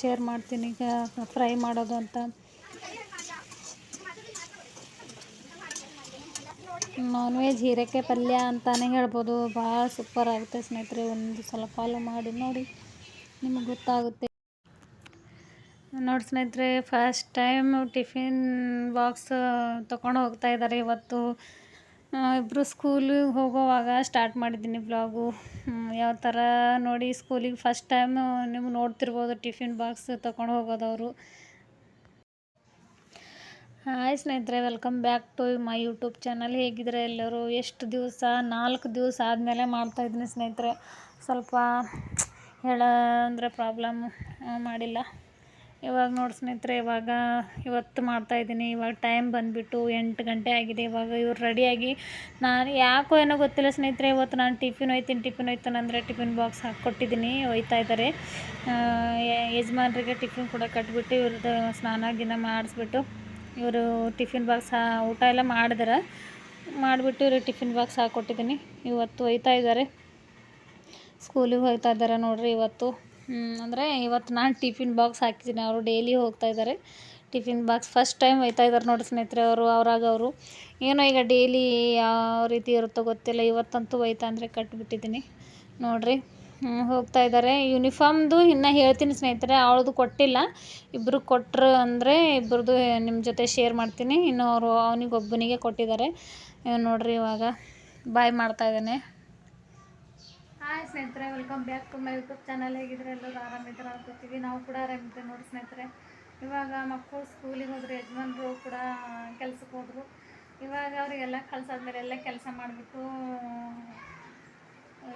Share ಮಾಡ್ತೀನಿ, ಈಗ fry ಮಾಡೋದು ಅಂತ. ನಾನ್ ವೆಜ್ ಹೀರೆಕಾಯಿ ಪಲ್ಯ ಅಂತಲೇ ಹೇಳ್ಬೋದು. ಭಾಳ ಸೂಪರ್ ಆಗುತ್ತೆ ಸ್ನೇಹಿತರೆ, ಒಂದು ಸಲ ಫಾಲೋ ಮಾಡಿ, ನೋಡಿ ನಿಮಗೆ ಗೊತ್ತಾಗುತ್ತೆ. ನೋಡಿ ಸ್ನೇಹಿತರೆ ಫಸ್ಟ್ ಟೈಮ್ ಟಿಫಿನ್ ಬಾಕ್ಸ್ ತೊಗೊಂಡು ಹೋಗ್ತಾ ಇದ್ದಾರೆ ಇವತ್ತು. ಇಬ್ಬರು ಸ್ಕೂಲಿಗೆ ಹೋಗೋವಾಗ ಸ್ಟಾರ್ಟ್ ಮಾಡಿದ್ದೀನಿ ಬ್ಲಾಗು ಯಾವ ಥರ ನೋಡಿ ಸ್ಕೂಲಿಗೆ ಫಸ್ಟ್ ಟೈಮ್ ನೀವು ನೋಡ್ತಿರ್ಬೋದು ಟಿಫಿನ್ ಬಾಕ್ಸ್ ತೊಗೊಂಡು ಹೋಗೋದವರು ಹಾಯ್ ಸ್ನೇಹಿತರೆ welcome back to my YouTube channel ಹೇಗಿದ್ರೆ ಎಲ್ಲರೂ? ಎಷ್ಟು ದಿವಸ? ನಾಲ್ಕು ದಿವಸ ಆದಮೇಲೆ ಮಾಡ್ತಾಯಿದ್ದೀನಿ ಸ್ನೇಹಿತರೆ. ಸ್ವಲ್ಪ ಹೇಳ ಅಂದರೆ ಪ್ರಾಬ್ಲಮ್ ಮಾಡಿಲ್ಲ. ಇವಾಗ ನೋಡಿ ಸ್ನೇಹಿತರೆ, ಇವಾಗ ಇವತ್ತು ಮಾಡ್ತಾಯಿದ್ದೀನಿ ಇವಾಗ ಟೈಮ್ ಬಂದುಬಿಟ್ಟು ಎಂಟು ಗಂಟೆ ಆಗಿದೆ. ಇವಾಗ ಇವ್ರು ರೆಡಿಯಾಗಿ ನಾನು ಯಾಕೋ ಏನೋ ಗೊತ್ತಿಲ್ಲ ಸ್ನೇಹಿತರೆ, ಇವತ್ತು ನಾನು ಟಿಫಿನ್ ಒಯ್ತೀನಿ. ಟಿಫಿನ್ ಒಯ್ತಾನೆ ಅಂದರೆ ಟಿಫಿನ್ ಬಾಕ್ಸ್ ಹಾಕ್ಕೊಟ್ಟಿದ್ದೀನಿ. ಒಯ್ತಾ ಇದ್ದಾರೆ. ಯಜಮಾನ್ರಿಗೆ ಟಿಫಿನ್ ಕೂಡ ಕಟ್ಬಿಟ್ಟು ಇವ್ರದ್ದು ಸ್ನಾನ ಗಿನ ಮಾಡಿಸ್ಬಿಟ್ಟು ಇವರು ಟಿಫಿನ್ ಬಾಕ್ಸ್ ಊಟ ಎಲ್ಲ ಮಾಡಿದ್ರೆ. ಮಾಡಿಬಿಟ್ಟು ಇವ್ರಿಗೆ ಟಿಫಿನ್ ಬಾಕ್ಸ್ ಹಾಕ್ಕೊಟ್ಟಿದ್ದೀನಿ. ಇವತ್ತು ಒಯ್ತಾ ಇದ್ದಾರೆ. ಸ್ಕೂಲಿಗೆ ಹೋಗ್ತಾ ಇದ್ದಾರೆ ನೋಡಿರಿ ಇವತ್ತು. ಅಂದರೆ ಇವತ್ತು ನಾನು ಟಿಫಿನ್ ಬಾಕ್ಸ್ ಹಾಕಿದ್ದೀನಿ. ಅವರು ಡೈಲಿ ಹೋಗ್ತಾ ಇದ್ದಾರೆ ಟಿಫಿನ್ ಬಾಕ್ಸ್ ಫಸ್ಟ್ ಟೈಮ್ ಹೋಯ್ತಾ ಇದ್ದಾರೆ ನೋಡಿ ಸ್ನೇಹಿತರೆ ಅವರು, ಅವರಾಗ ಅವರು. ಏನೋ ಈಗ ಡೈಲಿ ಯಾವ ರೀತಿ ಇರುತ್ತೋ ಗೊತ್ತಿಲ್ಲ. ಇವತ್ತಂತೂ ಒಯ್ತಾ ಅಂದರೆ ಕಟ್ಟಿಬಿಟ್ಟಿದ್ದೀನಿ ನೋಡಿರಿ. ಹೋಗ್ತಾ ಇದ್ದಾರೆ ಯೂನಿಫಾರ್ಮ್ದು ಇನ್ನು ಹೇಳ್ತೀನಿ ಸ್ನೇಹಿತರೆ, ಅವಳದು ಕೊಟ್ಟಿಲ್ಲ. ಇಬ್ಬರು ಕೊಟ್ಟರು ಅಂದರೆ ಇಬ್ಬರದು ನಿಮ್ಮ ಜೊತೆ ಶೇರ್ ಮಾಡ್ತೀನಿ. ಇನ್ನು ಅವರು, ಅವನಿಗೊಬ್ಬನಿಗೆ ಕೊಟ್ಟಿದ್ದಾರೆ. ನೋಡಿರಿ ಇವಾಗ. ಬಾಯ್ ಮಾಡ್ತಾ ಇದ್ದಾನೆ. ಹಾಯ್ ಸ್ನೇಹಿತರೆ welcome back to my YouTube channel ಹೇಗಿದ್ರೆ ಎಲ್ಲರೂ ಆರಾಮಿದ್ರೆ ಅನ್ಕೋತೀವಿ. ನಾವು ಕೂಡ ಆರಾಮಿದ್ದೆ ನೋಡಿ ಸ್ನೇಹಿತರೆ. ಇವಾಗ ಮಕ್ಕಳು ಸ್ಕೂಲಿಗೆ ಹೋದ್ರು, ಯಜಮಾನ್ರು ಕೂಡ ಕೆಲ್ಸಕ್ಕೆ ಹೋದರು. ಇವಾಗ ಅವರಿಗೆಲ್ಲ ಕಳ್ಸಾದ್ಮೇಲೆ ಎಲ್ಲ ಕೆಲಸ ಮಾಡಿಬಿಟ್ಟು,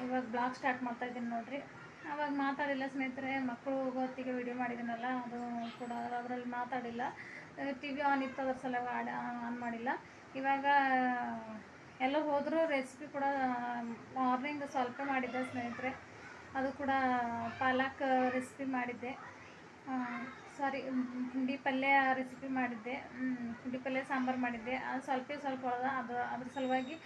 ಇವಾಗ ಬ್ಲಾಗ್ ಸ್ಟಾರ್ಟ್ ಮಾಡ್ತಾ ಇದ್ದೀನಿ ನೋಡಿರಿ. ಅವಾಗ ಮಾತಾಡಿಲ್ಲ ಸ್ನೇಹಿತರೆ. ಮಕ್ಕಳು ಹೋಗೋತ್ತಿಗೆ ವಿಡಿಯೋ ಮಾಡಿದ್ದೀನಲ್ಲ ಅದು ಕೂಡ ಅದರಲ್ಲಿ ಮಾತಾಡಿಲ್ಲ. ಟಿ ವಿ ಆನ್ ಇತ್ತು, ಅದ್ರ ಸಲ ಆನ್ ಮಾಡಿಲ್ಲ. ಇವಾಗ ಎಲ್ಲ ಹೋದರೂ ರೆಸಿಪಿ ಕೂಡ ಮಾರ್ನಿಂಗ್ ಸ್ವಲ್ಪ ಮಾಡಿದ್ದೆ ಸ್ನೇಹಿತರೆ. ಅದು ಕೂಡ ಪಾಲಕ್ ರೆಸಿಪಿ ಮಾಡಿದ್ದೆ. ಸಾರಿ ಪುಂಡಿ ಪಲ್ಯ ರೆಸಿಪಿ ಮಾಡಿದ್ದೆ. ಪುಂಡಿ ಪಲ್ಯ ಸಾಂಬಾರು ಮಾಡಿದ್ದೆ. ಅದು ಸ್ವಲ್ಪ ಸ್ವಲ್ಪ ಅದು, ಅದ್ರ ಸಲುವಾಗಿ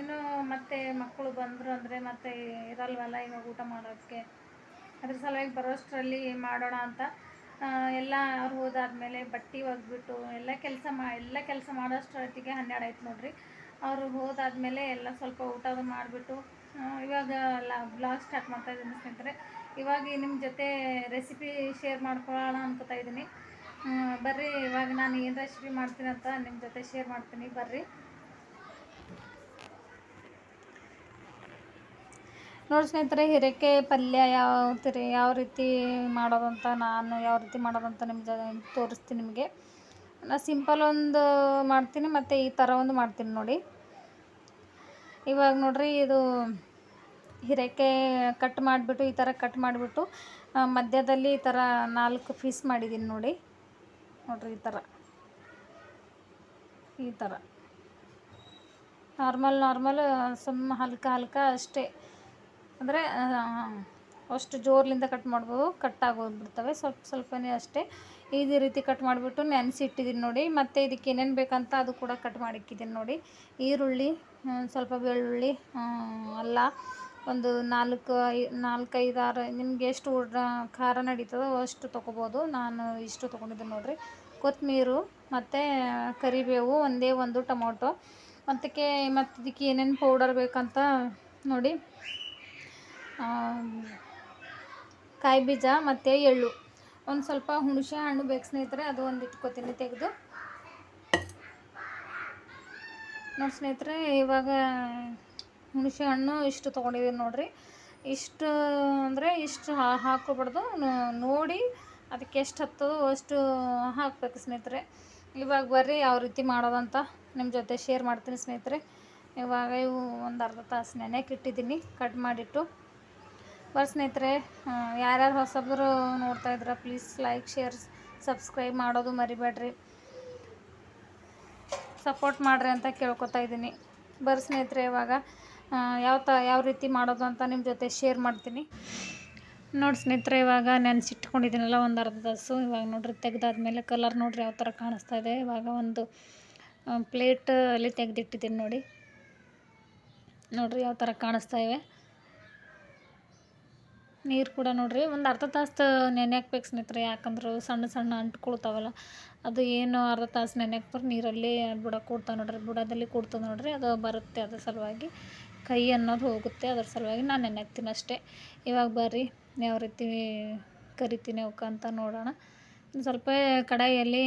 ಇನ್ನು ಮತ್ತೆ ಮಕ್ಕಳು ಬಂದರು ಅಂದರೆ ಮತ್ತೆ ಇರಲ್ವಲ್ಲ ಇವಾಗ ಊಟ ಮಾಡೋದಕ್ಕೆ ಅದ್ರ ಸಲುವಾಗಿ ಬರೋಷ್ಟರಲ್ಲಿ ಮಾಡೋಣ ಅಂತ. ಎಲ್ಲ ಅವ್ರು ಹೋದಾದ್ಮೇಲೆ ಬಟ್ಟೆ ಒಗೆದ್ಬಿಟ್ಟು ಎಲ್ಲ ಕೆಲಸ ಮಾ, ಎಲ್ಲ ಕೆಲಸ ಮಾಡೋಷ್ಟೊತ್ತಿಗೆ ಹನ್ನೆರಡು ಆಯ್ತು ನೋಡಿರಿ. ಅವರು ಹೋದಾದ್ಮೇಲೆ ಎಲ್ಲ ಸ್ವಲ್ಪ ಊಟ ಅದು ಮಾಡಿಬಿಟ್ಟು ಇವಾಗ ಲಾ ಬ್ಲಾಗ್ ಸ್ಟಾರ್ಟ್ ಮಾಡ್ತಾ ಇದ್ದೀನಿ ಸ್ನೇಹಿತರೆ. ಇವಾಗ ನಿಮ್ಮ ಜೊತೆ ರೆಸಿಪಿ ಶೇರ್ ಮಾಡ್ಕೊಳ್ಳೋಣ ಅನ್ಕೋತಾ ಇದ್ದೀನಿ. ಬರ್ರಿ, ಇವಾಗ ನಾನು ಏನು ರೆಸಿಪಿ ಮಾಡ್ತೀನಿ ಅಂತ ನಿಮ್ಮ ಜೊತೆ ಶೇರ್ ಮಾಡ್ತೀನಿ. ಬರ್ರಿ. ನೋಡಿ ಸ್ನೇಹಿತರೆ, ಹಿರೇಕೆ ಪಲ್ಯ ಯಾವ ಯಾವ ರೀತಿ ಮಾಡೋದಂತ ನಾನು, ಯಾವ ರೀತಿ ಮಾಡೋದಂತ ನಿಮ್ಮ ಜೊತೆ ತೋರಿಸ್ತೀನಿ ನಿಮಗೆ. ನಾನು ಸಿಂಪಲ್ ಒಂದು ಮಾಡ್ತೀನಿ, ಮತ್ತು ಈ ಥರ ಒಂದು ಮಾಡ್ತೀನಿ ನೋಡಿ. ಇವಾಗ ನೋಡಿರಿ ಇದು ಹಿರೇಕೆ ಕಟ್ ಮಾಡಿಬಿಟ್ಟು, ಈ ಥರ ಕಟ್ ಮಾಡಿಬಿಟ್ಟು ಮಧ್ಯದಲ್ಲಿ ಈ ಥರ ನಾಲ್ಕು ಫೀಸ್ ಮಾಡಿದ್ದೀನಿ ನೋಡಿ. ನೋಡಿರಿ ಈ ಥರ ಈ ಥರ ನಾರ್ಮಲ್ ನಾರ್ಮಲ್ ಸುಮ್ಮ ಹಲ್ಕ ಹಲ್ಕ ಅಷ್ಟೇ. ಅಂದರೆ ಅಷ್ಟು ಜೋರ್ಲಿಂದ ಕಟ್ ಮಾಡ್ಬೋದು, ಕಟ್ ಆಗೋಗ್ಬಿಡ್ತವೆ. ಸ್ವಲ್ಪ ಸ್ವಲ್ಪನೇ ಅಷ್ಟೇ. ಇದೇ ರೀತಿ ಕಟ್ ಮಾಡಿಬಿಟ್ಟು ನೆನೆಸಿ ಇಟ್ಟಿದ್ದೀನಿ ನೋಡಿ. ಮತ್ತು ಇದಕ್ಕೆ ಏನೇನು ಬೇಕಂತ ಅದು ಕೂಡ ಕಟ್ ಮಾಡಿಕ್ಕಿದ್ದೀನಿ ನೋಡಿ. ಈರುಳ್ಳಿ ಸ್ವಲ್ಪ ಬೆಳ್ಳುಳ್ಳಿ ಅಲ್ಲ, ಒಂದು ನಾಲ್ಕು ನಾಲ್ಕೈದು ಆರು, ನಿಮ್ಗೆ ಎಷ್ಟು ಖಾರ ನಡೀತದೋ ಅಷ್ಟು ತೊಗೋಬೋದು. ನಾನು ಇಷ್ಟು ತೊಗೊಂಡಿದ್ದೀನಿ ನೋಡಿರಿ. ಕೊತ್ತಂಬೀರು ಮತ್ತು ಕರಿಬೇವು, ಒಂದೇ ಒಂದು ಟೊಮೊಟೊ. ಮತ್ತಕ್ಕೆ ಮತ್ತು ಇದಕ್ಕೆ ಏನೇನು ಪೌಡರ್ ಬೇಕಂತ ನೋಡಿ. ಕಾಯಿ ಬೀಜ ಮತ್ತು ಎಳ್ಳು. ಒಂದು ಸ್ವಲ್ಪ ಹುಣಸೆ ಹಣ್ಣು ಬೇಕು ಸ್ನೇಹಿತರೆ, ಅದು ಒಂದು ಇಟ್ಕೋತೀನಿ ತೆಗೆದು. ನೋಡಿ ಸ್ನೇಹಿತರೆ, ಇವಾಗ ಹುಣಸೆ ಹಣ್ಣು ಇಷ್ಟು ತೊಗೊಂಡಿದ್ದೀನಿ ನೋಡಿರಿ. ಇಷ್ಟು ಅಂದರೆ ಇಷ್ಟು ಹಾಕೋಬಾರ್ದು. ನೋಡಿ ಅದಕ್ಕೆ ಎಷ್ಟು ಹತ್ತದೋ ಅಷ್ಟು ಹಾಕಬೇಕು ಸ್ನೇಹಿತರೆ. ಇವಾಗ ಬರ್ರಿ, ಯಾವ ರೀತಿ ಮಾಡೋದಂತ ನಿಮ್ಮ ಜೊತೆ ಶೇರ್ ಮಾಡ್ತೀನಿ ಸ್ನೇಹಿತರೆ. ಇವಾಗ ಇವು ಒಂದು ಅರ್ಧ ತಾಸು ನೆನೆಯಕ್ಕೆ ಇಟ್ಟಿದ್ದೀನಿ ಕಟ್ ಮಾಡಿಟ್ಟು. ಬರ್ ಸ್ನೇಹಿತರೆ ಯಾರ್ಯಾರು ಹೊಸಬ್ರು ನೋಡ್ತಾ ಇದ್ರೆ ಪ್ಲೀಸ್ ಲೈಕ್ ಶೇರ್ ಸಬ್ಸ್ಕ್ರೈಬ್ ಮಾಡೋದು ಮರಿಬೇಡ್ರಿ. ಸಪೋರ್ಟ್ ಮಾಡಿರಿ ಅಂತ ಕೇಳ್ಕೊತಾ ಇದ್ದೀನಿ. ಬರ್ರಿ ಸ್ನೇಹಿತರೆ ಇವಾಗ ಯಾವ ತ, ಯಾವ ರೀತಿ ಮಾಡೋದು ಅಂತ ನಿಮ್ಮ ಜೊತೆ ಶೇರ್ ಮಾಡ್ತೀನಿ. ನೋಡಿ ಸ್ನೇಹಿತರೆ ಇವಾಗ ನೆನೆಸಿಟ್ಕೊಂಡಿದ್ದೀನಲ್ಲ ಒಂದು ಅರ್ಧ ತಾಸು. ಇವಾಗ ನೋಡಿರಿ ತೆಗೆದಾದ್ಮೇಲೆ ಕಲರ್ ನೋಡಿರಿ ಯಾವ ಥರ ಕಾಣಿಸ್ತಾ ಇದೆ. ಇವಾಗ ಒಂದು ಪ್ಲೇಟ್ ಅಲ್ಲಿ ತೆಗೆದಿಟ್ಟಿದ್ದೀನಿ ನೋಡಿ. ನೋಡಿರಿ ಯಾವ ಥರ ಕಾಣಿಸ್ತಾ ಇವೆ. ನೀರು ಕೂಡ ನೋಡಿರಿ. ಒಂದು ಅರ್ಧ ತಾಸು ನೆನೆ ಹಾಕ್ಬೇಕು ಸ್ನೇಹಿತರೆ. ಯಾಕಂದ್ರೆ ಸಣ್ಣ ಸಣ್ಣ ಅಂಟ್ಕೊಳ್ತಾವಲ್ಲ, ಅದು ಏನು ಅರ್ಧ ತಾಸು ನೆನೆ ಹಾಕ್ತಾರೆ ನೀರಲ್ಲಿ ಬುಡ ಕೂಡ್ತಾವೆ ನೋಡಿರಿ. ಬುಡದಲ್ಲಿ ಕೂಡ್ತದೆ ನೋಡಿರಿ. ಅದು ಬರುತ್ತೆ ಅದ್ರ ಸಲುವಾಗಿ. ಕೈ ಅನ್ನೋದು ಹೋಗುತ್ತೆ ಅದ್ರ ಸಲುವಾಗಿ ನಾನು ನೆನೆ ಹಾಕ್ತೀನಿ ಅಷ್ಟೇ ಇವಾಗ ಬರ್ರಿ, ಯಾವ ರೀತಿ ಕರಿತೀನಿ ಅವಕ್ಕೆ ಅಂತ ನೋಡೋಣ. ಸ್ವಲ್ಪ ಕಡಾಯಿಯಲ್ಲಿ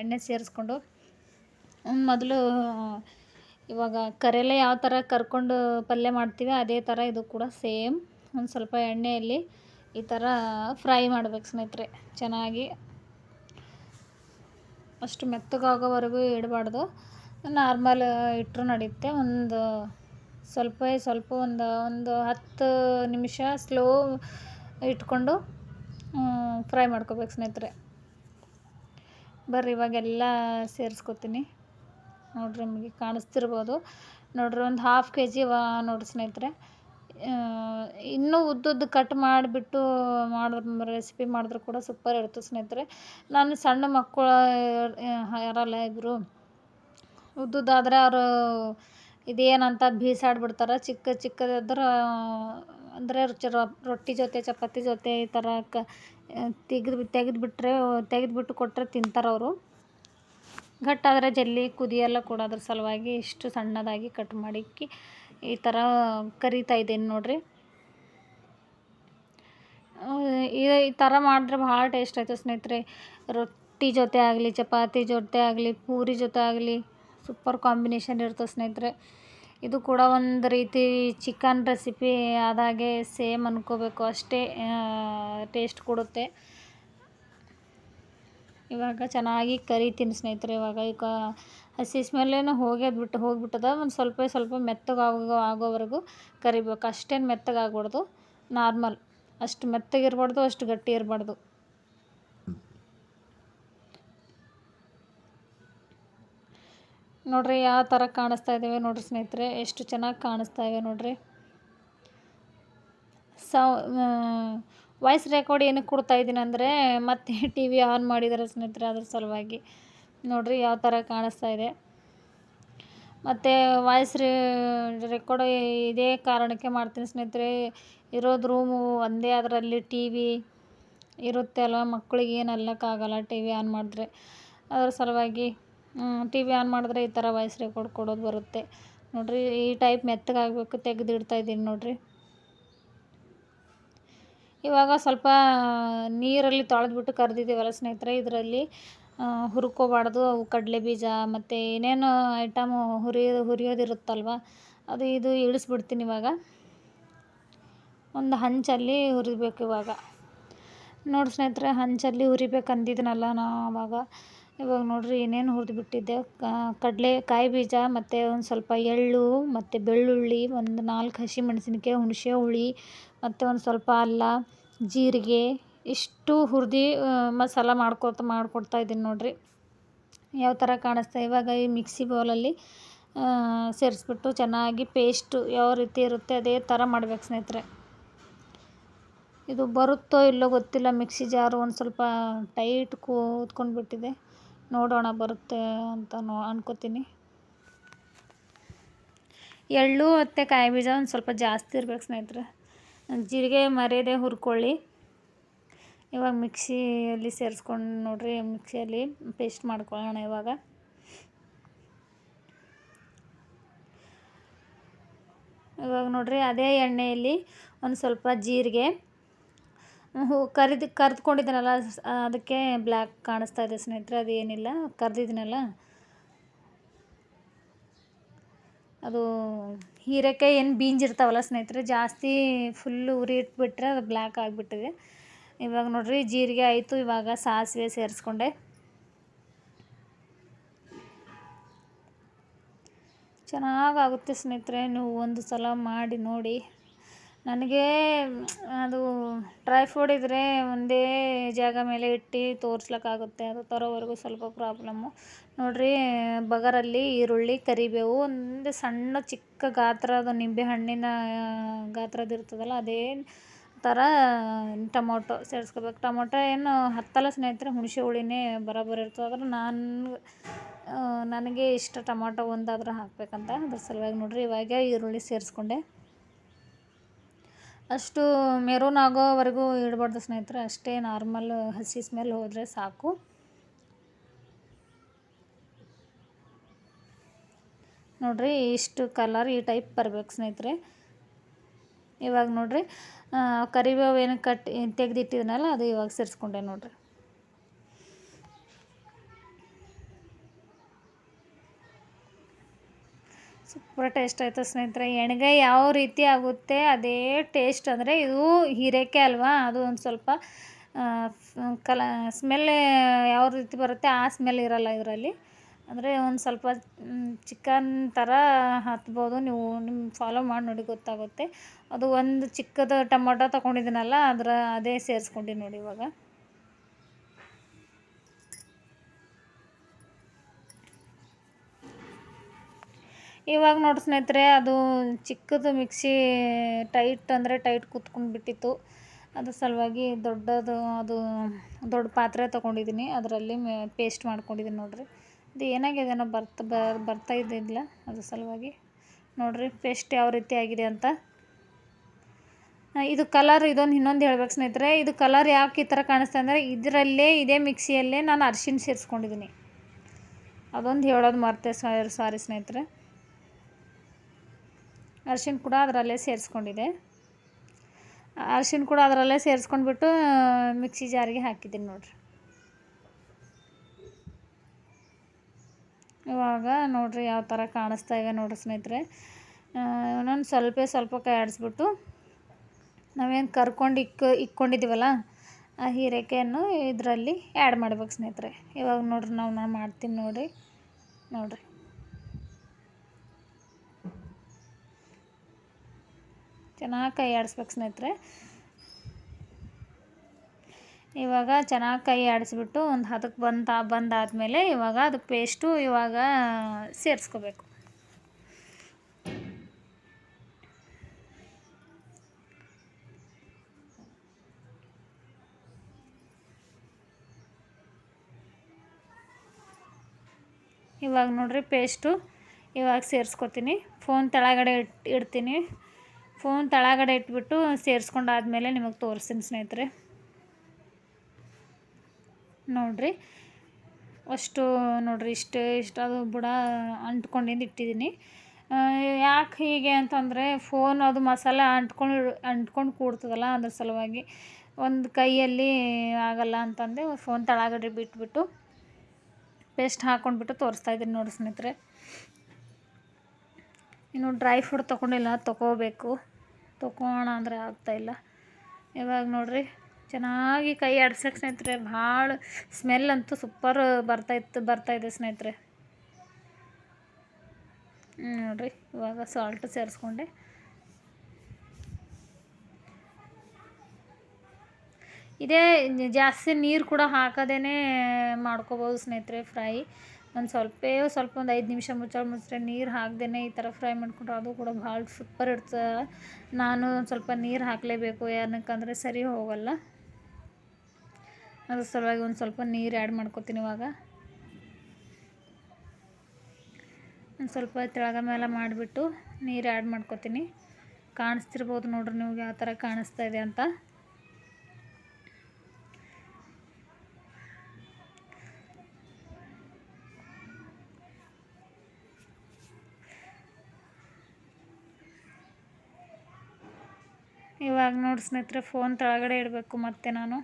ಎಣ್ಣೆ ಸೇರಿಸ್ಕೊಂಡು ಮೊದಲು ಇವಾಗ ಕರೆಲೆ ಯಾವ ಥರ ಕರ್ಕೊಂಡು ಪಲ್ಯ ಮಾಡ್ತೀವಿ, ಅದೇ ಥರ ಇದು ಕೂಡ ಸೇಮ್. ಒಂದು ಸ್ವಲ್ಪ ಎಣ್ಣೆಯಲ್ಲಿ ಈ ಥರ ಫ್ರೈ ಮಾಡ್ಬೇಕು ಸ್ನೇಹಿತರೆ, ಚೆನ್ನಾಗಿ. ಅಷ್ಟು ಮೆತ್ತಗಾಗೋವರೆಗೂ ಇಡಬಾರ್ದು. ನಾರ್ಮಲ್ ಇಟ್ಟರು ನಡೆಯುತ್ತೆ ಒಂದು ಸ್ವಲ್ಪ ಸ್ವಲ್ಪ ಒಂದು ಒಂದು ಹತ್ತು ನಿಮಿಷ ಸ್ಲೋ ಇಟ್ಕೊಂಡು ಫ್ರೈ ಮಾಡ್ಕೋಬೇಕು ಸ್ನೇಹಿತರೆ. ಬರ್ರಿ, ಇವಾಗೆಲ್ಲ ಸೇರಿಸ್ಕೊತೀನಿ. ನೋಡಿರಿ, ನಿಮಗೆ ಕಾಣಿಸ್ತಿರ್ಬೋದು. ನೋಡ್ರಿ, ಒಂದು ಹಾಫ್ ಕೆ ಜಿ ವಾ ನೋಡಿರಿ ಸ್ನೇಹಿತರೆ. ಇನ್ನೂ ಉದ್ದುದ್ದು ಕಟ್ ಮಾಡಿಬಿಟ್ಟು ಮಾಡಿದ್ರೆ ರೆಸಿಪಿ ಮಾಡಿದ್ರು ಕೂಡ ಸೂಪರ್ ಇರುತ್ತೆ ಸ್ನೇಹಿತರೆ. ನಾನು ಸಣ್ಣ ಮಕ್ಕಳು ಯಾರಲ್ಲ ಇಬ್ಬರು ಉದ್ದುದ್ದಾದ್ರೆ ಅವರು ಇದೇನಂತ ಬೀಸಾಡ್ಬಿಡ್ತಾರೆ. ಚಿಕ್ಕ ಚಿಕ್ಕದಾದ್ರೆ, ಅಂದರೆ ರೊಟ್ಟಿ ಜೊತೆ, ಚಪಾತಿ ಜೊತೆ ಈ ಥರ ಕ ತೆಗೆದು ತೆಗೆದುಬಿಟ್ರೆ ತೆಗೆದುಬಿಟ್ಟು ಕೊಟ್ಟರೆ ತಿಂತಾರೆ ಅವರು. ಗಟ್ಟಾದರೆ ಜಲ್ಲಿ, ಕುದಿಯಲ್ಲ ಕೂಡ ಅದ್ರ ಸಲುವಾಗಿ ಇಷ್ಟು ಸಣ್ಣದಾಗಿ ಕಟ್ ಮಾಡಿಕ್ಕಿ ಈ ಥರ ಕರಿತಾ ಇದ್ದೀನಿ ನೋಡಿರಿ. ಈ ಥರ ಮಾಡಿದ್ರೆ ಭಾಳ ಟೇಸ್ಟ್ ಆಯ್ತು ಸ್ನೇಹಿತರೆ. ರೊಟ್ಟಿ ಜೊತೆ ಆಗಲಿ, ಚಪಾತಿ ಜೊತೆ ಆಗಲಿ, ಪೂರಿ ಜೊತೆ ಆಗಲಿ, ಸೂಪರ್ ಕಾಂಬಿನೇಷನ್ ಇರ್ತದೆ ಸ್ನೇಹಿತರೆ. ಇದು ಕೂಡ ಒಂದು ರೀತಿ ಚಿಕನ್ ರೆಸಿಪಿ ಆದಾಗೆ ಸೇಮ್ ಅನ್ಕೋಬೇಕು ಅಷ್ಟೇ ಟೇಸ್ಟ್ ಕೊಡುತ್ತೆ. ಇವಾಗ ಚೆನ್ನಾಗಿ ಕರಿತೀನಿ ಸ್ನೇಹಿತರೆ, ಇವಾಗ ಈಗ ಹಸಿ ಸ್ಮೆಲ್ಲೇನೋ ಹೋಗ್ಯದ ಬಿಟ್ಟು ಹೋಗ್ಬಿಟ್ಟದ. ಒಂದು ಸ್ವಲ್ಪ ಸ್ವಲ್ಪ ಮೆತ್ತಗಾಗೋ ಆಗೋವರೆಗೂ ಕರಿಬೇಕು. ಅಷ್ಟೇನು ಮೆತ್ತಗಾಗ್ಬಾರ್ದು. ನಾರ್ಮಲ್. ಅಷ್ಟು ಮೆತ್ತಗಿರ್ಬಾರ್ದು, ಅಷ್ಟು ಗಟ್ಟಿ ಇರಬಾರ್ದು. ನೋಡ್ರಿ, ಯಾವ ಥರ ಕಾಣಿಸ್ತಾ ಇದ್ದಾವೆ ನೋಡ್ರಿ ಸ್ನೇಹಿತರೆ. ಎಷ್ಟು ಚೆನ್ನಾಗಿ ಕಾಣಿಸ್ತಾ ಇವೆ ನೋಡ್ರಿ. ಸೌ ವಾಯ್ಸ್ ರೆಕಾರ್ಡ್ ಏನಕ್ಕೆ ಕೊಡ್ತಾ ಇದ್ದೀನಿ ಅಂದರೆ ಮತ್ತೆ ಟಿ ವಿ ಆನ್ ಮಾಡಿದ್ದಾರೆ ಸ್ನೇಹಿತರೆ ಅದ್ರ ಸಲುವಾಗಿ. ನೋಡ್ರಿ ಯಾವ ಥರ ಕಾಣಿಸ್ತಾ ಇದೆ. ಮತ್ತು ವಾಯ್ಸ್ ರೆಕಾರ್ಡ್ ಇದೇ ಕಾರಣಕ್ಕೆ ಮಾಡ್ತೀನಿ ಸ್ನೇಹಿತರೆ, ಇರೋದು ರೂಮು ಒಂದೇ ಅದರಲ್ಲಿ ಟಿ ವಿ ಇರುತ್ತೆ ಅಲ್ವ? ಮಕ್ಕಳಿಗೆ ಏನು ಅಲ್ಲಕ್ಕಾಗಲ್ಲ ಟಿ ವಿ ಆನ್ ಮಾಡಿದ್ರೆ. ಅದ್ರ ಸಲುವಾಗಿ ಟಿ ವಿ ಆನ್ ಮಾಡಿದ್ರೆ ಈ ಥರ ವಾಯ್ಸ್ ರೆಕಾರ್ಡ್ ಕೊಡೋದು ಬರುತ್ತೆ. ನೋಡಿರಿ, ಈ ಟೈಪ್ ಮೆತ್ತಗಾಗಬೇಕು ತೆಗೆದಿಡ್ತಾ ಇದ್ದೀನಿ ನೋಡಿರಿ. ಇವಾಗ ಸ್ವಲ್ಪ ನೀರಲ್ಲಿ ತೊಳೆದ್ಬಿಟ್ಟು ಕರೆದಿದ್ದೀವಲ್ಲ ಸ್ನೇಹಿತರೆ, ಇದರಲ್ಲಿ ಹುರ್ಕೋಬಾರ್ದು. ಅವು ಕಡಲೆ ಬೀಜ ಮತ್ತು ಏನೇನು ಐಟಮು ಹುರಿಯೋ ಹುರಿಯೋದಿರುತ್ತಲ್ವ? ಅದು ಇದು ಇಳಿಸ್ಬಿಡ್ತೀನಿ ಇವಾಗ. ಒಂದು ಹಂಚಲ್ಲಿ ಹುರಿಬೇಕು ಇವಾಗ. ನೋಡಿ ಸ್ನೇಹಿತರೆ, ಹಂಚಲ್ಲಿ ಹುರಿಬೇಕು ಅಂದಿದ್ನಲ್ಲ ನಾ ಅವಾಗ. ಇವಾಗ ನೋಡಿರಿ ಏನೇನು ಹುರಿದ್ಬಿಟ್ಟಿದ್ದೆ. ಕಡಲೆ, ಕಾಯಿ ಬೀಜ ಮತ್ತು ಒಂದು ಸ್ವಲ್ಪ ಎಳ್ಳು ಮತ್ತು ಬೆಳ್ಳುಳ್ಳಿ, ಒಂದು ನಾಲ್ಕು ಹಸಿಮೆಣ್ಸಿನ್ಕಾಯಿ ಹುಣಸೆ ಹುಳಿ ಮತ್ತು ಒಂದು ಸ್ವಲ್ಪ ಅಲ್ಲ, ಜೀರಿಗೆ ಇಷ್ಟು ಹುರಿದು ಮಸಾಲ ಮಾಡ್ಕೊತ ಮಾಡಿಕೊಡ್ತಾ ಇದ್ದೀನಿ ನೋಡಿರಿ. ಯಾವ ಥರ ಕಾಣಿಸ್ತಾ ಇವಾಗ ಈ ಮಿಕ್ಸಿ ಬೌಲಲ್ಲಿ ಸೇರಿಸ್ಬಿಟ್ಟು ಚೆನ್ನಾಗಿ ಪೇಸ್ಟು ಯಾವ ರೀತಿ ಇರುತ್ತೆ ಅದೇ ಥರ ಮಾಡ್ಬೇಕು ಸ್ನೇಹಿತರೆ. ಇದು ಬರುತ್ತೋ ಇಲ್ಲೋ ಗೊತ್ತಿಲ್ಲ, ಮಿಕ್ಸಿ ಜಾರು ಒಂದು ಸ್ವಲ್ಪ ಟೈಟ್ ಕೂತ್ಕೊಂಡು ಬಿಟ್ಟಿದೆ ನೋಡೋಣ ಬರುತ್ತೆ ಅಂತ ನೋ, ಅನ್ಕೋತೀನಿ. ಎಳ್ಳು ಮತ್ತು ಕಾಯಿ ಬೀಜ ಒಂದು ಸ್ವಲ್ಪ ಜಾಸ್ತಿ ಇರ್ಬೇಕು ಸ್ನೇಹಿತರೆ. ಜೀರಿಗೆ ಮರ್ಯಾದೆ ಹುರ್ಕೊಳ್ಳಿ. ಇವಾಗ ಮಿಕ್ಸಿಯಲ್ಲಿ ಸೇರಿಸ್ಕೊಂಡು ನೋಡ್ರಿ, ಮಿಕ್ಸಿಯಲ್ಲಿ ಪೇಸ್ಟ್ ಮಾಡ್ಕೊಳ್ಳೋಣ ಇವಾಗ. ಇವಾಗ ನೋಡ್ರಿ, ಅದೇ ಎಣ್ಣೆಯಲ್ಲಿ ಒಂದು ಸ್ವಲ್ಪ ಜೀರಿಗೆ, ಹೂ, ಕರಿದು, ಕರೆದ್ಕೊಂಡಿದ್ದೀನಲ್ಲ, ಅದಕ್ಕೆ ಬ್ಲ್ಯಾಕ್ ಕಾಣಿಸ್ತಾ ಇದೆ ಸ್ನೇಹಿತರೆ, ಅದೇನಿಲ್ಲ, ಕರೆದಿದ್ದೀನಲ್ಲ. ಅದು ಹೀರೆಕಾಯಿ ಏನು ಬೀಂಜಿರ್ತಾವಲ್ಲ ಸ್ನೇಹಿತರೆ, ಜಾಸ್ತಿ ಫುಲ್ಲು ಉರಿ ಇಟ್ಬಿಟ್ರೆ ಅದು ಬ್ಲ್ಯಾಕ್ ಆಗಿಬಿಟ್ಟಿದೆ. ಇವಾಗ ನೋಡ್ರಿ ಜೀರಿಗೆ ಆಯಿತು, ಇವಾಗ ಸಾಸಿವೆ ಸೇರಿಸ್ಕೊಂಡೆ. ಚೆನ್ನಾಗಾಗುತ್ತೆ ಸ್ನೇಹಿತರೆ, ನೀವು ಒಂದು ಸಲ ಮಾಡಿ ನೋಡಿ. ನನಗೆ ಅದು ಡ್ರೈ ಫ್ರೂಟ್ ಇದ್ದರೆ ಒಂದೇ ಜಾಗ ಮೇಲೆ ಇಟ್ಟು ತೋರಿಸ್ಲಿಕ್ಕಾಗುತ್ತೆ, ಅದು ತರೋವರೆಗೂ ಸ್ವಲ್ಪ ಪ್ರಾಬ್ಲಮ್ಮು ನೋಡಿರಿ, ಬಗರಲ್ಲಿ ಈರುಳ್ಳಿ, ಕರಿಬೇವು, ಒಂದು ಸಣ್ಣ ಚಿಕ್ಕ ಗಾತ್ರದ ನಿಂಬೆ ಹಣ್ಣಿನ ಗಾತ್ರದ್ದು ಇರ್ತದಲ್ಲ ಅದೇ ಥರ ಟೊಮೊಟೊ ಸೇರಿಸ್ಕೋಬೇಕು. ಟೊಮೊಟೊ ಏನು ಹತ್ತಲ್ಲ ಸ್ನೇಹಿತರೆ, ಹುಣಸೆ ಹುಳಿನೇ ಬರೋಬ್ಬರಿ ಇರ್ತದೆ. ಆದ್ರೆ ನಾನು ನನಗೆ ಇಷ್ಟ ಟೊಮೊಟೊ ಒಂದಾದ್ರೂ ಹಾಕಬೇಕಂತ. ಅದ್ರ ಸಲುವಾಗಿ ನೋಡಿರಿ, ಇವಾಗ ಈರುಳ್ಳಿ ಸೇರಿಸ್ಕೊಂಡೆ. ಅಷ್ಟು ಮೆರೂನ್ ಆಗೋವರೆಗೂ ಇಡಬಾರ್ದು ಸ್ನೇಹಿತರೆ. ಅಷ್ಟೇ ನಾರ್ಮಲ್ ಹಸಿ ಸ್ಮೆಲ್ ಹೋದರೆ ಸಾಕು. ನೋಡಿರಿ, ಇಷ್ಟು ಕಲರ್ ಈ ಟೈಪ್ ಬರ್ಬೇಕು ಸ್ನೇಹಿತರೆ. ಇವಾಗ ನೋಡಿರಿ ಕರಿಬೇವು ಏನು ಕಟ್ ತೆಗೆದಿಟ್ಟಿದ್ನಲ್ಲ, ಅದು ಇವಾಗ ಸೇರಿಸ್ಕೊಂಡೆ ನೋಡಿರಿ. ಸೂಪರ್ ಟೇಸ್ಟ್ ಆಯಿತು ಸ್ನೇಹಿತರೆ. ಎಣ್ಗಾಯಿ ಯಾವ ರೀತಿ ಆಗುತ್ತೆ, ಅದೇ ಟೇಸ್ಟ್ ಅಂದರೆ ಇದು ಹೀರೇಕೆ ಅಲ್ವಾ, ಅದು ಒಂದು ಸ್ವಲ್ಪ ಕಲ, ಸ್ಮೆಲ್ ಯಾವ ರೀತಿ ಬರುತ್ತೆ ಆ ಸ್ಮೆಲ್ ಇರಲ್ಲ ಇದರಲ್ಲಿ. ಅಂದರೆ ಒಂದು ಸ್ವಲ್ಪ ಚಿಕನ್ ಥರ ಹತ್ಬೋದು. ನೀವು ನಿಮ್ಮ ಫಾಲೋ ಮಾಡಿ ನೋಡಿ ಗೊತ್ತಾಗುತ್ತೆ. ಅದು ಒಂದು ಚಿಕ್ಕದು ಟೊಮೊಟೊ ತೊಗೊಂಡಿದ್ದೀನಲ್ಲ ಅದರ ಅದೇ ಸೇರಿಸ್ಕೊಂಡು ನೋಡಿ ಇವಾಗ. ಇವಾಗ ನೋಡಿ ಸ್ನೇಹಿತರೆ, ಅದು ಚಿಕ್ಕದು ಮಿಕ್ಸಿ ಟೈಟ್ ಅಂದರೆ ಟೈಟ್ ಕೂತ್ಕೊಂಡು ಬಿಟ್ಟಿತ್ತು. ಅದ್ರ ಸಲುವಾಗಿ ದೊಡ್ಡದು, ಅದು ದೊಡ್ಡ ಪಾತ್ರೆ ತೊಗೊಂಡಿದ್ದೀನಿ ಅದರಲ್ಲಿ ಪೇಸ್ಟ್ ಮಾಡ್ಕೊಂಡಿದ್ದೀನಿ ನೋಡಿರಿ. ಇದು ಏನಾಗಿದೆನೋ ಬರ್ತ ಬರ್ತಾ ಇದ್ದಿಲ್ಲ ಅದ್ರ ಸಲುವಾಗಿ. ನೋಡಿರಿ, ಪೇಸ್ಟ್ ಯಾವ ರೀತಿ ಆಗಿದೆ ಅಂತ. ಇದು ಕಲರ್ ಇದೊಂದು ಇನ್ನೊಂದು ಹೇಳ್ಬೇಕು ಸ್ನೇಹಿತರೆ. ಇದು ಕಲರ್ ಯಾಕೆ ಈ ಥರ ಕಾಣಿಸ್ತಾ ಅಂದರೆ, ಇದರಲ್ಲೇ, ಇದೇ ಮಿಕ್ಸಿಯಲ್ಲೇ ನಾನು ಅರ್ಶಿನ ಸೇರಿಸ್ಕೊಂಡಿದ್ದೀನಿ. ಅದೊಂದು ಹೇಳೋದು ಮರ್ತೆ ಸಾರಿ ಸ್ನೇಹಿತರೆ. ಅರ್ಶಿನ ಕೂಡ ಅದರಲ್ಲೇ ಸೇರಿಸ್ಕೊಂಡಿದೆ ಅರ್ಶಿನ ಕೂಡ ಅದರಲ್ಲೇ ಸೇರಿಸ್ಕೊಂಡ್ಬಿಟ್ಟು ಮಿಕ್ಸಿ ಜಾರಿಗೆ ಹಾಕಿದ್ದೀನಿ ನೋಡಿರಿ. ಇವಾಗ ನೋಡಿರಿ ಯಾವ ಥರ ಕಾಣಿಸ್ತಾ ಇವೆ ನೋಡಿರಿ ಸ್ನೇಹಿತರೆ. ಇನ್ನೊಂದು ಸ್ವಲ್ಪ ಸ್ವಲ್ಪ ಕೈ ಆಡಿಸ್ಬಿಟ್ಟು ನಾವೇನು ಕರ್ಕೊಂಡು ಇಕ್ಕ ಇಕ್ಕೊಂಡಿದ್ದೀವಲ್ಲ ಆ ಹೀರೆಕಾಯನ್ನು ಇದರಲ್ಲಿ ಆ್ಯಡ್ ಮಾಡ್ಬೇಕು ಸ್ನೇಹಿತರೆ. ಇವಾಗ ನೋಡ್ರಿ ನಾವು ನಾನು ಮಾಡ್ತೀನಿ ನೋಡಿರಿ ನೋಡಿರಿ. ಚೆನ್ನಾಗಿ ಕೈ ಆಡಿಸ್ಬೇಕು ಸ್ನೇಹಿತರೆ. ಇವಾಗ ಚೆನ್ನಾಗಿ ಕೈ ಆಡಿಸ್ಬಿಟ್ಟು ಒಂದು ಹದಕ್ಕೆ ಬಂತ ಬಂದಾದಮೇಲೆ ಇವಾಗ ಅದು ಪೇಸ್ಟು ಇವಾಗ ಸೇರಿಸ್ಕೋಬೇಕು. ಇವಾಗ ನೋಡ್ರಿ ಪೇಸ್ಟು ಇವಾಗ ಸೇರಿಸ್ಕೊತೀನಿ. ಫೋನ್ ತೆಳಗಡೆ ಇಟ್, ಇಡ್ತೀನಿ. ಫೋನ್ ತಳಗಡೆ ಇಟ್ಬಿಟ್ಟು ಸೇರಿಸ್ಕೊಂಡಾದ್ಮೇಲೆ ನಿಮಗೆ ತೋರಿಸ್ತೀನಿ ಸ್ನೇಹಿತರೆ. ನೋಡಿರಿ. ಅಷ್ಟು ನೋಡಿರಿ, ಇಷ್ಟು ಇಷ್ಟು, ಅದು ಬುಡ ಅಂಟ್ಕೊಂಡಿದ್ದು ಇಟ್ಟಿದ್ದೀನಿ ಯಾಕೆ ಹೀಗೆ ಅಂತಂದರೆ ಫೋನ್ ಅದು ಮಸಾಲೆ ಅಂಟ್ಕೊಂಡು ಅಂಟ್ಕೊಂಡು ಕೂಡ್ತದಲ್ಲ ಅದ್ರ ಸಲುವಾಗಿ. ಒಂದು ಕೈಯಲ್ಲಿ ಆಗಲ್ಲ ಅಂತಂದೆ ಫೋನ್ ತಳಗಡೆ ಬಿಟ್ಬಿಟ್ಟು ಪೇಸ್ಟ್ ಹಾಕ್ಕೊಂಡ್ಬಿಟ್ಟು ತೋರಿಸ್ತಾ ಇದ್ದೀನಿ ನೋಡಿ ಸ್ನೇಹಿತರೆ. ಇನ್ನು ಡ್ರೈ ಫ್ರೂಟ್ ತೊಗೊಂಡಿಲ್ಲ, ತೊಗೋಬೇಕು. ತೊಗೋಣ ಅಂದರೆ ಆಗ್ತಾಯಿಲ್ಲ ಇವಾಗ ನೋಡಿರಿ ಚೆನ್ನಾಗಿ ಕೈ ಆಡ್ಸಕ್ಕೆ ಸ್ನೇಹಿತರೆ, ಭಾಳ ಸ್ಮೆಲ್ ಅಂತೂ ಸೂಪರ್ ಬರ್ತಾಯಿತ್ತು ಬರ್ತಾಯಿದೆ ಸ್ನೇಹಿತರೆ. ನೋಡಿರಿ, ಇವಾಗ ಸಾಲ್ಟ್ ಸೇರಿಸ್ಕೊಂಡೆ. ಇದೇ ಜಾಸ್ತಿ ನೀರು ಕೂಡ ಹಾಕದೇನೆ ಮಾಡ್ಕೋಬೋದು ಸ್ನೇಹಿತರೆ ಫ್ರೈ ಒಂದು ಸ್ವಲ್ಪ ಸ್ವಲ್ಪ ಒಂದು ಐದು ನಿಮಿಷ ಮುಚ್ಚಳ ಮುಚ್ಚರೆ ನೀರು ಹಾಕ್ದೇ ಈ ಥರ ಫ್ರೈ ಮಾಡ್ಕೊಂಡ್ರೆ ಅದು ಕೂಡ ಭಾಳ ಸೂಪರ್ ಇರ್ತದೆ. ನಾನು ಒಂದು ಸ್ವಲ್ಪ ನೀರು ಹಾಕಲೇಬೇಕು, ಏನಕ್ಕಂದರೆ ಸರಿ ಹೋಗಲ್ಲ. ಅದ್ರ ಸಲುವಾಗಿ ಒಂದು ಸ್ವಲ್ಪ ನೀರು ಆ್ಯಡ್ ಮಾಡ್ಕೊತೀನಿ ಇವಾಗ. ಒಂದು ಸ್ವಲ್ಪ ತೆಳಗ ಮೇಲೆ ಮಾಡಿಬಿಟ್ಟು ನೀರು ಆ್ಯಡ್ ಮಾಡ್ಕೊತೀನಿ. ಕಾಣಿಸ್ತಿರ್ಬೋದು ನೋಡ್ರಿ ನಿಮಗೆ ಯಾವ ಥರ ಕಾಣಿಸ್ತಾ ಇದೆ ಅಂತ. ಇವಾಗ ನೋಡಿ ಸ್ನೇಹಿತರೆ ಫೋನ್ ತೆಳಗಡೆ ಇಡಬೇಕು ಮತ್ತೆ ನಾನು.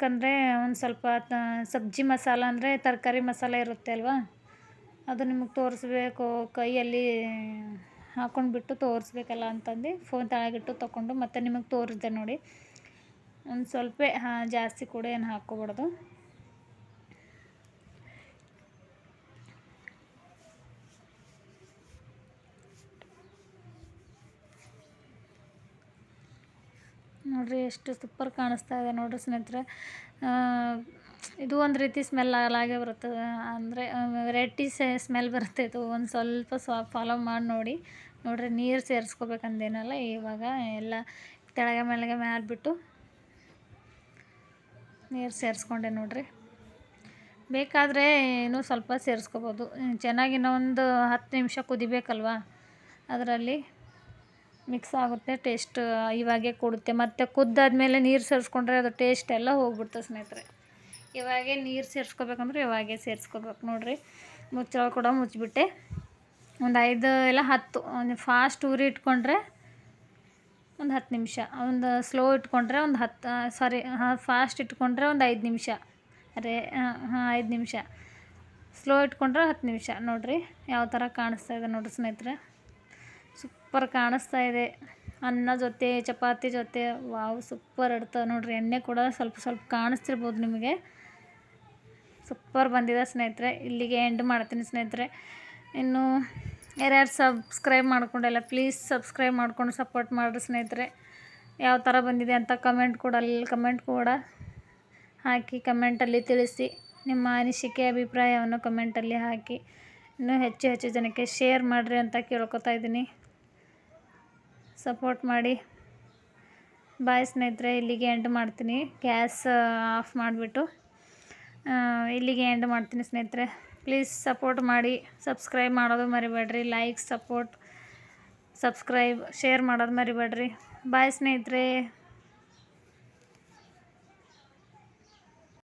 ಏನಕ್ಕಂದರೆ ಒಂದು ಸ್ವಲ್ಪ ಸಬ್ಜಿ ಮಸಾಲ ಅಂದರೆ ತರಕಾರಿ ಮಸಾಲೆ ಇರುತ್ತೆ ಅಲ್ವಾ? ಅದು ನಿಮಗೆ ತೋರಿಸ್ಬೇಕು. ಕೈಯಲ್ಲಿ ಹಾಕೊಂಡ್ಬಿಟ್ಟು ತೋರಿಸ್ಬೇಕಲ್ಲ ಅಂತಂದು ಫೋನ್ ತಳಗಿಟ್ಟು ತೊಗೊಂಡು ಮತ್ತೆ ನಿಮಗೆ ತೋರಿಸ್ದೆ ನೋಡಿ. ಒಂದು ಸ್ವಲ್ಪ ಜಾಸ್ತಿ ಕೂಡ ಏನು ಹಾಕ್ಕೊಬಾರ್ದು. ನೋಡ್ರಿ, ಎಷ್ಟು ಸೂಪರ್ ಕಾಣಿಸ್ತಾ ಇದೆ ನೋಡಿರಿ ಸ್ನೇಹಿತರೆ. ಇದು ಒಂದು ರೀತಿ ಸ್ಮೆಲ್ ಆಗಲಾಗೆ ಬರುತ್ತೆ. ಅಂದರೆ ವೆರೈಟಿ ಸ್ಮೆಲ್ ಬರುತ್ತೆ ಇದು. ಒಂದು ಸ್ವಲ್ಪ ಸ್ವಾ ಫಾಲೋ ಮಾಡಿ ನೋಡಿ. ನೋಡ್ರಿ, ನೀರು ಸೇರಿಸ್ಕೋಬೇಕಂದೇನಲ್ಲ, ಇವಾಗ ಎಲ್ಲ ತೆಳಗೆ ಮೇಳಗೆ ಮ್ಯಾಲ್ಬಿಟ್ಟು ನೀರು ಸೇರಿಸ್ಕೊಂಡೆ ನೋಡ್ರಿ. ಬೇಕಾದರೆ ಇನ್ನೂ ಸ್ವಲ್ಪ ಸೇರಿಸ್ಕೋಬೋದು. ಚೆನ್ನಾಗಿ ಇನ್ನೊಂದು ಹತ್ತು ನಿಮಿಷ ಕುದಿಬೇಕಲ್ವಾ ಅದರಲ್ಲಿ. ಮಿಕ್ಸ್ ಆಗುತ್ತೆ ಟೇಸ್ಟ್ ಇವಾಗೆ ಕೊಡುತ್ತೆ. ಮತ್ತು ಕುದ್ದಾದ್ಮೇಲೆ ನೀರು ಸೇರಿಸ್ಕೊಂಡ್ರೆ ಅದು ಟೇಸ್ಟ್ ಎಲ್ಲ ಹೋಗ್ಬಿಡ್ತದೆ ಸ್ನೇಹಿತರೆ. ಇವಾಗೆ ನೀರು ಸೇರಿಸ್ಕೋಬೇಕಂದ್ರೆ ಇವಾಗೆ ಸೇರಿಸ್ಕೋಬೇಕು. ನೋಡಿರಿ, ಮುಚ್ಚಳ ಕೂಡ ಮುಚ್ಚಿಬಿಟ್ಟೆ ಒಂದು ಐದು ಇಲ್ಲ ಹತ್ತು, ಒಂದು ಫಾಸ್ಟ್ ಉರಿ ಇಟ್ಕೊಂಡ್ರೆ ಒಂದು ಹತ್ತು ನಿಮಿಷ. ಒಂದು ಸ್ಲೋ ಇಟ್ಕೊಂಡ್ರೆ ಒಂದು ಹತ್ತು ಸಾರಿ ಫಾಸ್ಟ್ ಇಟ್ಕೊಂಡ್ರೆ ಒಂದು ಐದು ನಿಮಿಷ. ಅರೆ, ಹಾಂ ಐದು ನಿಮಿಷ. ಸ್ಲೋ ಇಟ್ಕೊಂಡ್ರೆ ಹತ್ತು ನಿಮಿಷ. ನೋಡಿರಿ, ಯಾವ ಥರ ಕಾಣಿಸ್ತಾ ಇದೆ ನೋಡಿರಿ ಸ್ನೇಹಿತರೆ. ಸೂಪರ್ ಕಾಣಿಸ್ತಾ ಇದೆ. ಅನ್ನ ಜೊತೆ, ಚಪಾತಿ ಜೊತೆ, ವಾವ್, ಸೂಪರ್ ಇಡ್ತಾವೆ ನೋಡಿರಿ, ಎಣ್ಣೆ ಕೂಡ ಸ್ವಲ್ಪ ಸ್ವಲ್ಪ ಕಾಣಿಸ್ತಿರ್ಬೋದು ನಿಮಗೆ. ಸೂಪರ್ ಬಂದಿದೆ ಸ್ನೇಹಿತರೆ. ಇಲ್ಲಿಗೆ ಎಂಡ್ ಮಾಡ್ತೀನಿ ಸ್ನೇಹಿತರೆ. ಇನ್ನು ಯಾರ್ಯಾರು ಸಬ್ಸ್ಕ್ರೈಬ್ ಮಾಡ್ಕೊಂಡಿಲ್ಲ ಪ್ಲೀಸ್ ಸಬ್ಸ್ಕ್ರೈಬ್ ಮಾಡ್ಕೊಂಡು ಸಪೋರ್ಟ್ ಮಾಡಿರಿ ಸ್ನೇಹಿತರೆ. ಯಾವ ಥರ ಬಂದಿದೆ ಅಂತ ಕಮೆಂಟ್ ಕೂಡ ಅಲ್ಲಿ ಕಮೆಂಟ್ ಕೂಡ ಹಾಕಿ ಕಮೆಂಟಲ್ಲಿ ತಿಳಿಸಿ. ನಿಮ್ಮ ಅನಿಸಿಕೆ, ಅಭಿಪ್ರಾಯವನ್ನು ಕಮೆಂಟಲ್ಲಿ ಹಾಕಿ. ಇನ್ನೂ ಹೆಚ್ಚು ಹೆಚ್ಚು ಜನಕ್ಕೆ ಶೇರ್ ಮಾಡಿರಿ ಅಂತ ಕೇಳ್ಕೊತಾ ಇದ್ದೀನಿ. ಸಪೋರ್ಟ್ ಮಾಡಿ. ಬಾಯ್ ಸ್ನೇಹಿತರೆ, ಇಲ್ಲಿಗೆ ಎಂಡ್ ಮಾಡ್ತೀನಿ. ಗ್ಯಾಸ್ ಆಫ್ ಮಾಡಿಬಿಟ್ಟು. ಇಲ್ಲಿಗೆ ಎಂಡ್ ಮಾಡ್ತೀನಿ ಸ್ನೇಹಿತರೆ. ಪ್ಲೀಸ್ ಸಪೋರ್ಟ್ ಮಾಡಿ. ಸಬ್ಸ್ಕ್ರೈಬ್ ಮಾಡೋದು ಮರಿಬೇಡ್ರಿ. ಲೈಕ್ ಸಪೋರ್ಟ್ ಸಬ್ಸ್ಕ್ರೈಬ್ ಶೇರ್ ಮಾಡೋದು ಮರಿಬೇಡ್ರಿ. ಬಾಯ್ ಸ್ನೇಹಿತರೆ.